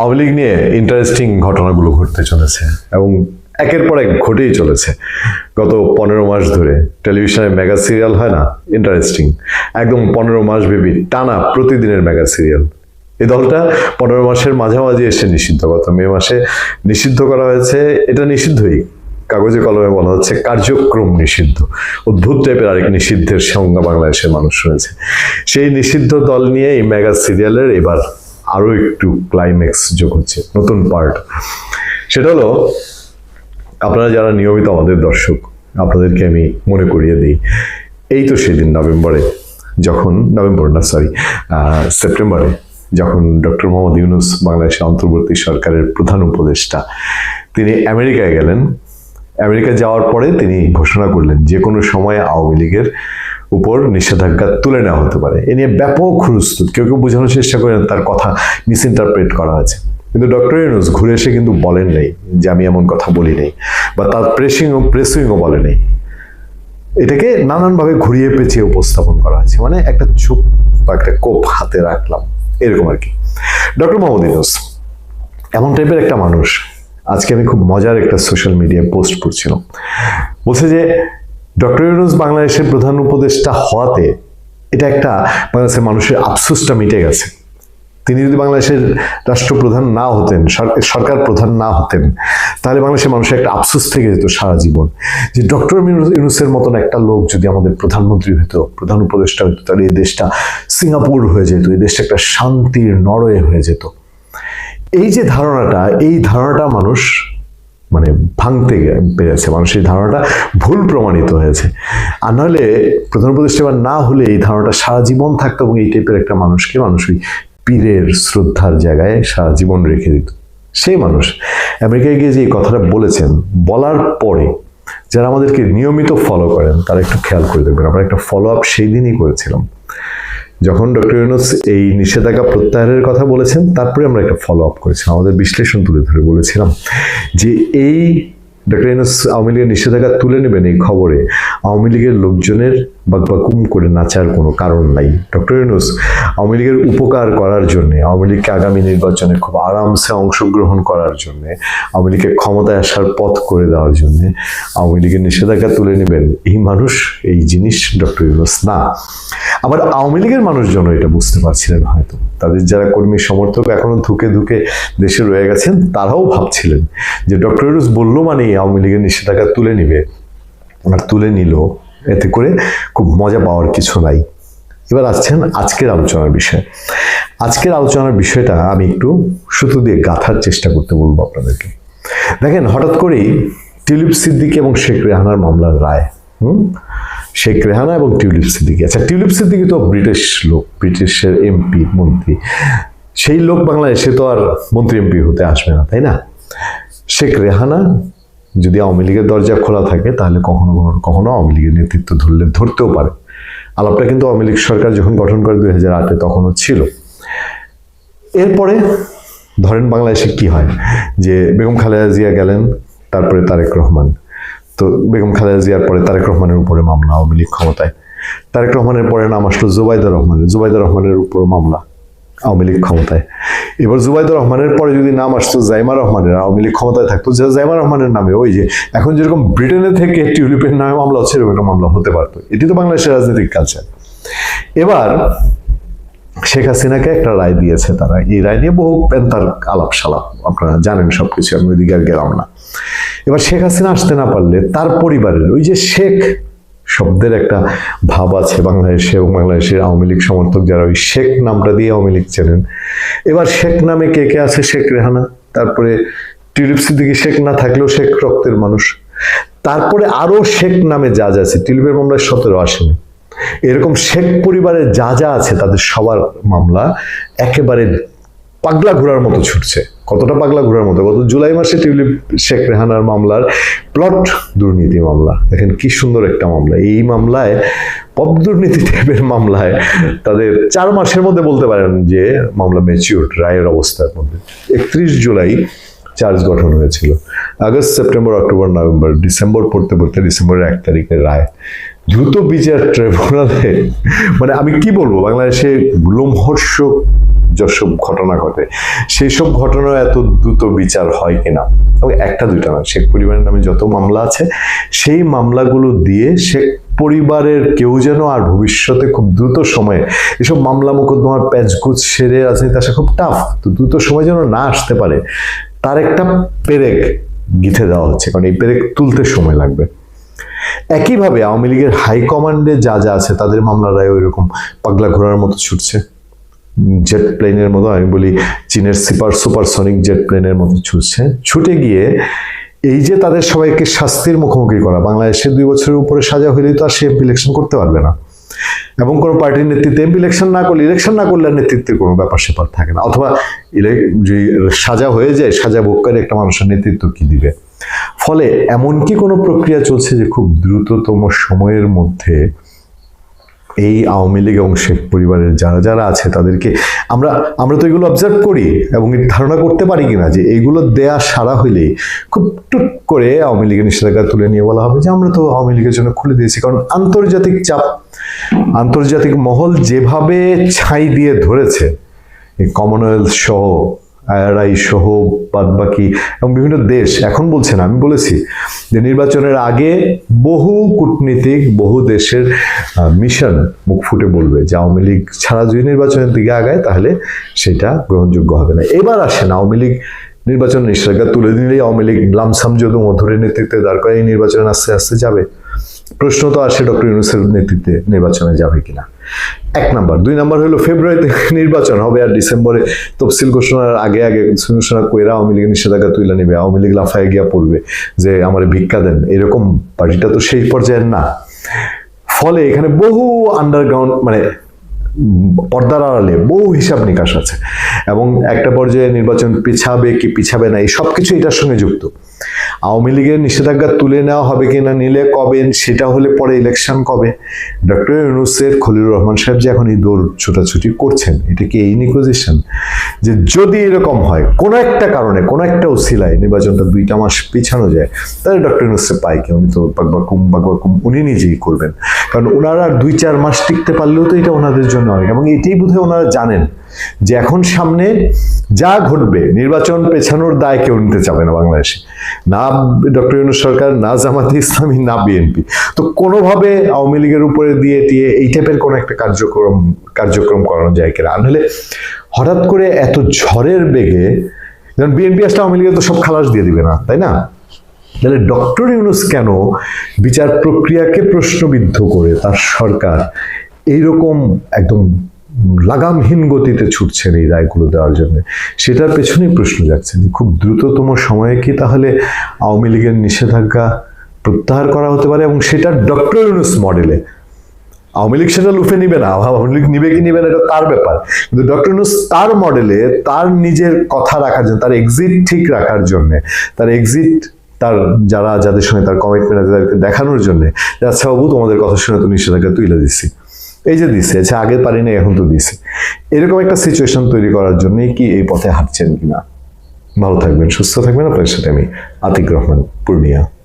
আওয়ামী লীগ নিয়ে ইন্টারেস্টিং ঘটনাগুলো ঘটতে চলেছে এবং একের পর এক ঘটেই চলেছে। গত পনেরো মাস ধরে টেলিভিশনে মেগা সিরিয়াল হয় না? ইন্টারেস্টিং একদম পনেরো মাস ব্যাপী টানা প্রতিদিনের মেগা সিরিয়াল এই দলটা পনেরো মাসের মাঝামাঝি এসে নিষিদ্ধ। গত মে মাসে নিষিদ্ধ করা হয়েছে। এটা নিষিদ্ধই। কাগজে কলমে বলা হচ্ছে কার্যক্রম নিষিদ্ধ। অদ্ভুত টাইপের আরেক নিষিদ্ধের সংজ্ঞা বাংলাদেশের মানুষ শুনেছে সেই নিষিদ্ধ দল নিয়ে এই মেগা সিরিয়ালের এবার আরও একটু ক্লাইম্যাক্স যোগ হচ্ছে, নতুন পার্ট সেটা হলো, আপনারা যারা নিয়মিত আমাদের দর্শক, আপনাদেরকে আমি মনে করিয়ে দিই, এই তো সেদিন নভেম্বরে, যখন, নভেম্বর না সরি সেপ্টেম্বরে, যখন ডক্টর মোহাম্মদ ইউনুস বাংলাদেশের অন্তর্বর্তী সরকারের প্রধান উপদেষ্টা, তিনি আমেরিকায় গেলেন। আমেরিকা যাওয়ার পরে তিনি ঘোষণা করলেন, যে কোনো সময় আওয়ামী লীগের উপর নিষেধাজ্ঞা তুলে নেওয়া হতে পারে। এ নিয়ে ব্যাপক হুলস্থুল। কেউ কেউ বোঝানোর চেষ্টা করেন তার কথা মিস ইন্টারপ্রেট করা হয়েছে। কিন্তু ডক্টর ইউনুস ঘুরে এসে কিন্তু বলেন নাই যে আমি এমন কথা বলি নাই বা তার প্রেসিং ও প্রেসুইংও বলে নাই। এটাকে নানানভাবে ঘুরিয়ে পেঁচিয়ে উপস্থাপন করা হয়েছে। মানে একটা চুপ বা একটা কোপ হাতে রাখলাম। এরকম আর কি। ডক্টর মোহাম্মদ ইউনুস, এমন টাইপের একটা মানুষ। আজকে আমি খুব মজার একটা সোশ্যাল মিডিয়ায় পোস্ট করছিলাম বলছে যে ডক্টর ইউনুস বাংলাদেশের প্রধান উপদেষ্টা হওয়াতে এটা একটা বাংলাদেশের মানুষের আফসোসটা মিটে গেছে। তিনি যদি বাংলাদেশের রাষ্ট্রপ্রধান না হতেন সরকার প্রধান না হতেন, তাহলে বাংলাদেশের মানুষের একটা আফসোস থেকে যেত সারা জীবন। যে ডক্টর ইউনুসের মতন একটা লোক যদি আমাদের প্রধানমন্ত্রী হতো, প্রধান উপদেষ্টা হতো, তাহলে এই দেশটা সিঙ্গাপুর হয়ে যেত, এই দেশটা একটা শান্তির নরয়ে হয়ে যেত। এই যে ধারণাটা, এই ধারণাটা মানুষ মানে ভাঙতে পেরেছে। মানুষের ধারণাটা ভুল প্রমাণিত হয়েছে। আর নাহলে প্রধান উপদেষ্টা না হলে এই ধারণাটা সারা জীবন থাকতো এবং এই টাইপের একটা মানুষকে মানুষ ওই পীরের শ্রদ্ধার জায়গায় সারা জীবন রেখে দিত। সেই মানুষ। আমেরিকায় গিয়ে যে এই কথাটা বলেছেন, বলার পরে যারা আমাদেরকে নিয়মিত ফলো করেন, তারা একটু খেয়াল করে দেখবেন। আমরা একটা ফলো আপ সেই দিনই করেছিলাম। যখন ডক্টর ইউনুস এই নিষেধাজ্ঞা প্রত্যাহারের কথা বলেছেন, তারপরে আমরা একটা ফলো আপ করেছিলাম। আমাদের বিশ্লেষণ তুলে ধরে বলেছিলাম যে এই ডক্টর ইউনুস আওয়ামী লীগের নিষেধাজ্ঞা তুলে নেবেন এই খবরে। আওয়ামী লীগের লোকজনের বাকবাকুম করে নাচার কোনো কারণ নাই। ডক্টর ইউনুস আওয়ামী লীগের উপকার করার জন্য, আওয়ামী লীগকে আগামী নির্বাচনে খুব আরামসে অংশগ্রহণ করার জন্য, আওয়ামী লীগকে ক্ষমতায় আসার পথ করে দেওয়ার জন্য আওয়ামী লীগের নিষেধাজ্ঞা তুলে নেবেন এই মানুষ, এই জিনিস ডক্টর ইউনুস না। আবার আওয়ামী লীগের মানুষজন এটা বুঝতে পারছিলেন হয়তো। তাদের যারা কর্মী সমর্থক এখনও ধুকে ধুকে দেশে রয়ে গেছেন, তারাও ভাবছিলেন যে ডক্টর ইউনুস বলল মানে আওয়ামী লীগের নিষেধাজ্ঞা তুলে নিবে। আর তুলে নিল এতে করে খুব মজা পাওয়ার কিছু নাই। এবার আসছেন আজকের আলোচনার বিষয়। আজকের আলোচনার বিষয়টা আমি একটু সুতো দিয়ে গাঁথার চেষ্টা করতে বলব আপনাদেরকে। দেখেন, হঠাৎ করেই টিউলিপ সিদ্দিকী এবং শেখ রেহানার মামলার রায়, হুম? শেখ রেহানা এবং টিউলিপ সিদ্দিকী। আচ্ছা টিউলিপ সিদ্দিকী তো ব্রিটিশ লোক, ব্রিটিশের এমপি, মন্ত্রী। সেই লোক বাংলাদেশে তো আর মন্ত্রী এমপি হতে আসবে না, তাই না? শেখ রেহানা যদি আওয়ামী লীগের দরজা খোলা থাকে, তাহলে কখনো কখনো আওয়ামী লীগের নেতৃত্ব ধরলে, ধরতেও পারে। আলাপটা কিন্তু আওয়ামী লীগ সরকার যখন গঠন করে দুই হাজার আটে, তখনও ছিল। এরপরে ধরেন বাংলাদেশে কি হয়? যে বেগম খালেদা জিয়া গেলেন, তারপরে তারেক রহমান। তো বেগম খালেদা জিয়ার পরে তারেক রহমানের উপরে মামলা, আওয়ামী লীগ ক্ষমতায়। তারেক রহমানের পরে নাম আসলো জুবাইদা রহমানের জুবাইদা রহমানের উপর মামলা, আওয়ামী লীগ ক্ষমতায়। এবার জুবাইদুর রহমানের পরে যদি নাম আসতো, জাইমা রহমানের আওয়ামী লীগ ক্ষমতায় থাকতো, যে জাইমা রহমানের নামে, ওই যে এখন যেরকম ব্রিটেনের থেকে টিউলিপের নামে মামলা হচ্ছে, এরকম মামলা হতে পারতো। এটি তো বাংলাদেশের রাজনৈতিক কালচার এবার শেখ হাসিনাকে একটা রায় দিয়েছে তারা। এই রায় নিয়ে বহু পেন্তার আলাপ সালাপ আপনারা জানেন সবকিছু, আমি ওইদিকে আর গেলাম না। এবার শেখ হাসিনা আসতে না পারলে তার পরিবারের ওই যে শেখ শব্দের একটা ভাব আছে বাংলাদেশে এবং বাংলাদেশের আওয়ামী লীগ সমর্থক যারা, ওই শেখ নামটা দিয়ে আওয়ামী লীগ চেনেন। এবার শেখ নামে কে কে আছে? শেখ রেহানা। তারপরে টিউলিপ সিদ্দিকি শেখ না থাকলেও শেখ রক্তের মানুষ। তারপরে আরও শেখ নামে যা যা আছে টিউলিপের মামলায় সতেরো আসেনি। এরকম শেখ পরিবারের যা যা আছে, তাদের সবার মামলা একেবারে পাগলা ঘোরার মতো ছুটছে। কতটা পাগলা ঘোড়ার মতো? গত জুলাই মাসে টিউলিপ শেখ রেহানার মামলার প্লট দুর্নীতি মামলা। দেখেন কি সুন্দর একটা মামলা। এই মামলায়, পপ দুর্নীতি টাইপের মামলায় তাদের চার মাসের মধ্যে বলতে পারেন যে মামলা ম্যাচিউর রায়ের অবস্থার মধ্যে। একত্রিশ জুলাই চার্জ গঠন হয়েছিল। August, September, October, November, December পড়তে পড়তে ডিসেম্বরের এক তারিখের রায়। দ্রুত বিচার ট্রাইব্যুনালে মানে আমি কি বলব? বাংলাদেশে লোমহর্ষক যেসব ঘটনা ঘটে সেই সব ঘটনার এত দ্রুত বিচার হয় কিনা? এবং একটা দুইটা না শেখ পরিবারের নামে যত মামলা আছে, সেই মামলাগুলো দিয়ে শেখ পরিবারের কেউ যেন আর ভবিষ্যতে খুব দ্রুত সময়ে এসব মামলা মোকদ্দমার প্যাচগুচ সেরে রাজনীতি আসা, খুব টাফ তো দ্রুত সময় যেন না আসতে পারে, তার একটা পেরেক গিথে দেওয়া হচ্ছে, কারণ এই পেরেক তুলতে সময় লাগবে। একইভাবে আওয়ামী লীগের হাইকমান্ডে যা যা আছে, তাদের মামলারাই ওই রকম পাগলা ঘোরার মতো ছুটছে। জেট প্লেনের মতো, আমি বলি চীনের সুপার সুপারসনিক জেট প্লেনের মতো ছুটছে ছুটে গিয়ে এই যে তাদের সবাইকে শাস্তির মুখোমুখি করা, বাংলাদেশে দুই বছরের উপরে সাজা হইলেই তো আর সে ইলেকশন করতে পারবে না। এবং কোনো পার্টির নেতৃত্বে এমপি ইলেকশন না করলে ইলেকশন না করলে নেতৃত্বের কোনো ব্যাপার সেপার থাকে না। অথবা যে সাজা হয়ে যায়, সাজা ভোগ করে একটা মানুষের নেতৃত্ব কি দিবে? ফলে এমন কি কোনো প্রক্রিয়া চলছে যে খুব দ্রুততম সময়ের মধ্যে এই আওয়ামী লীগ এবং শেখ পরিবারের যারা যারা আছে তাদেরকে আমরা আমরা তো এগুলো অবজার্ভ করি এবং ধারণা করতে পারি কিনা যে এইগুলো দেয়া সারা হইলে খুব টুট করে আওয়ামী লীগের নিষেধাজ্ঞা তুলে নিয়ে বলা হবে যে আমরা তো আওয়ামী লীগের জন্য খুলে দিয়েছি। কারণ আন্তর্জাতিক চাপ, আন্তর্জাতিক মহল যেভাবে ছাই দিয়ে ধরেছে, এই কমনওয়েলথ সহ আইআরআই সহ বাদ বাকি এবং বিভিন্ন দেশ এখন বলছে না, আমি বলেছি যে নির্বাচনের আগে বহু কূটনীতিক, বহু দেশের মিশন মুখ ফুটে বলবে যে আওয়ামী লীগ ছাড়া যদি নির্বাচনের দিকে আগায় তাহলে সেটা গ্রহণযোগ্য হবে না। এবার আসেন, আওয়ামী লীগ নির্বাচন নিষেধাজ্ঞা তুলে দিলেই আওয়ামী লীগ লামসাম যদু মধুরের নেতৃত্বে দাঁড় করে এই নির্বাচন আস্তে আস্তে যাবে। প্রশ্ন তো আসে ডক্টর ইউনুসের নেতৃত্বে নির্বাচনে যাবে কিনা। এক নাম্বার। দুই নাম্বার হলো ফেব্রুয়ারিতে নির্বাচন হবে আর ডিসেম্বরে তফসিল ঘোষণার আগে আগে ঘোষণা কইরা আওয়ামী লীগের নিষেধাজ্ঞা তুলে নেবে। আওয়ামী লীগ লাফায় গিয়া পড়বে যে আমার ভিক্ষা দেন। এরকম পার্টিটা তো সেই পর্যায়ের না। ফলে এখানে বহু আন্ডারগ্রাউন্ড মানে পর্দার আড়ালে বহু হিসাব নিকাশ আছে এবং একটা পর্যায়ে নির্বাচন পিছাবে কি পিছাবে না, এই সব কিছু এটার সঙ্গে যুক্ত। আওয়ামী লীগের নিষেধাজ্ঞা তুলে নেওয়া হবে কিনা নিলে কবে, সেটা হলে পরে ইলেকশন কবে? ডক্টর ইউনুসের খলিলুর রহমান সাহেব যে এখন এই দৌড় ছোটাছুটি করছেন, এটা কি এই নিকোজিশন যে যদি এরকম হয়, কোনো একটা কারণে, কোনো একটা উসিলায় নির্বাচনটা দুইটা মাস পিছানো যায়, তাহলে ডক্টর ইউনুসে পায় কি উনি তো বাকবাকুম বাকবাকুম উনি নিজেই করবেন। কারণ ওনারা দুই চার মাস টিকতে পারলেও তো এটা ওনাদের জন্য অনেক। এবং এটাই বোধহয় ওনারা জানেন যে এখন সামনে যা ঘটবে, নির্বাচন পেছানোর দায় কেউ নিতে চাবে না বাংলাদেশে। না ডক্টর ইউনুস সরকার, না জামাতে ইসলামী, না বিএনপি। তো কোনোভাবে আওয়ামী লীগের উপরে দিয়ে দিয়ে এই টাইপের কোনো একটা কার্যক্রম কার্যক্রম করানো যায় কিনা? আর নাহলে হঠাৎ করে এত ঝড়ের বেগে, যেমন বিএনপি আসলে আওয়ামী লীগের তো সব খালাস দিয়ে দিবে না, তাই না? তাহলে ডক্টর ইউনুস কেন বিচার প্রক্রিয়াকে প্রশ্নবিদ্ধ করে তার সরকার এইরকম একদম লাগামহীন গতিতে ছুটছেন এই রায়গুলো দেওয়ার জন্য। সেটার পেছনেই প্রশ্ন যাচ্ছে যে খুব দ্রুততম সময়ে কি তাহলে আওয়ামী লীগের নিষেধাজ্ঞা প্রত্যাহার করা হতে পারে এবং সেটা ডক্টর ইউনুস মডেলে আওয়ামী লীগ সেটা লুফে নিবে না, আওয়ামী লীগ নিবে কি নিবে না এটা তার ব্যাপার। কিন্তু ডক্টর ইউনুস তার মডেলে তার নিজের কথা রাখার জন্য, তার এক্সিট ঠিক রাখার জন্য, তার এক্সিট তার যারা, যাদের সঙ্গে তার কমিটমেন্ট আছে তাদেরকে দেখানোর জন্য আচ্ছা বাবু তোমাদের কথা শুনে তো নিষেধাজ্ঞা তুলে দিচ্ছি এই যে দিছে আচ্ছা আগে পারি না এখন তো দিছে। এরকম একটা সিচুয়েশন তৈরি করার জন্যই কি এই পথে হাঁটছেন কিনা? ভালো থাকবেন, সুস্থ থাকবেন। আপনার সাথে আমি আতিক রহমান, পূর্ণিয়া।